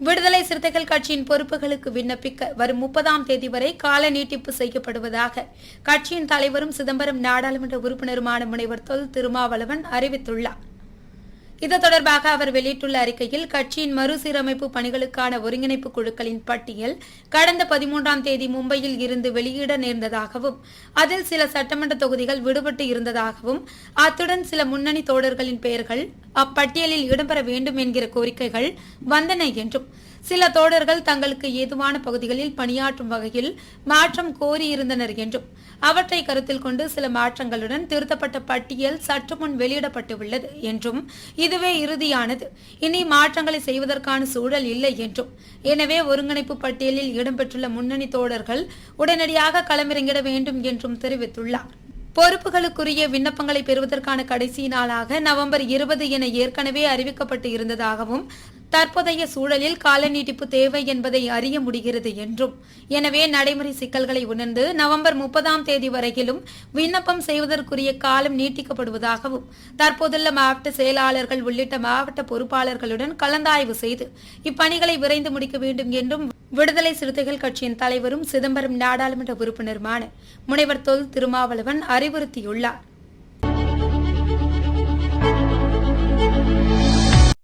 விடுதலை சிறுத்தைகள் கட்சியின் பொறுப்புகளுக்கு விண்ணப்பிக்க வரும் முப்பதாம் தேதி வரை கால நீட்டிப்பு செய்யப்படுவதாக கட்சியின் தலைவரும் சிதம்பரம் நாடாளுமன்ற உறுப்பினருமான முனைவர் தொல் திருமாவளவன் அறிவித்துள்ளார். இது தொடர்பாக அவர் வெளியிட்டுள்ள அறிக்கையில் கட்சியின் மறுசீரமைப்பு பணிகளுக்கான ஒருங்கிணைப்பு குழுக்களின் பட்டியல் கடந்த பதிமூன்றாம் தேதி மும்பையில் இருந்து வெளியிட நேர்ந்ததாகவும் அதில் சில சட்டமன்ற தொகுதிகள் விடுபட்டு இருந்ததாகவும் அத்துடன் சில முன்னணி தோழர்களின் பெயர்கள் அப்பட்டியலில் இடம்பெற வேண்டும் என்கிற கோரிக்கைகள் வந்தன என்றும். சில தோழர்கள் தங்களுக்கு ஏதுவான பகுதிகளில் பணியாற்றும் வகையில் மாற்றம் கோரியிருந்தனர் என்றும். அவற்றை கருத்தில் கொண்டு சில மாற்றங்களுடன் திருத்தப்பட்ட பட்டியல் சற்று முன் வெளியிடப்பட்டுள்ளது என்றும் இதுவே இறுதியானது. இனி மாற்றங்களை செய்வதற்கான சூழல் இல்லை என்றும். எனவே ஒருங்கிணைப்பு பட்டியலில் இடம்பெற்றுள்ள முன்னணி தோழர்கள் உடனடியாக களமிறங்கிட வேண்டும் என்றும் தெரிவித்துள்ளார். பொறுப்புகளுக்குரிய விண்ணப்பங்களை பெறுவதற்கான கடைசி நாளாக நவம்பர் இருபது என ஏற்கனவே அறிவிக்கப்பட்டு இருந்ததாகவும் தற்போதைய சூழலில் கால நீட்டிப்பு தேவை என்பதை அறிய முடிகிறது என்றும். எனவே நடைமுறை சிக்கல்களை உணர்ந்து நவம்பர் முப்பதாம் தேதி வரையிலும் விண்ணப்பம் செய்வதற்குரிய காலம் நீட்டிக்கப்படுவதாகவும் தற்போதுள்ள மாவட்ட செயலாளர்கள் உள்ளிட்ட மாவட்ட பொறுப்பாளர்களுடன் கலந்தாய்வு செய்து இப்பணிகளை விரைந்து முடிக்க வேண்டும் என்றும் விடுதலை சிறுத்தைகள் கட்சியின் தலைவரும் சிதம்பரம் நாடாளுமன்ற உறுப்பினருமான முனைவர் தொல் திருமாவளவன் அறிவுறுத்தியுள்ளார்.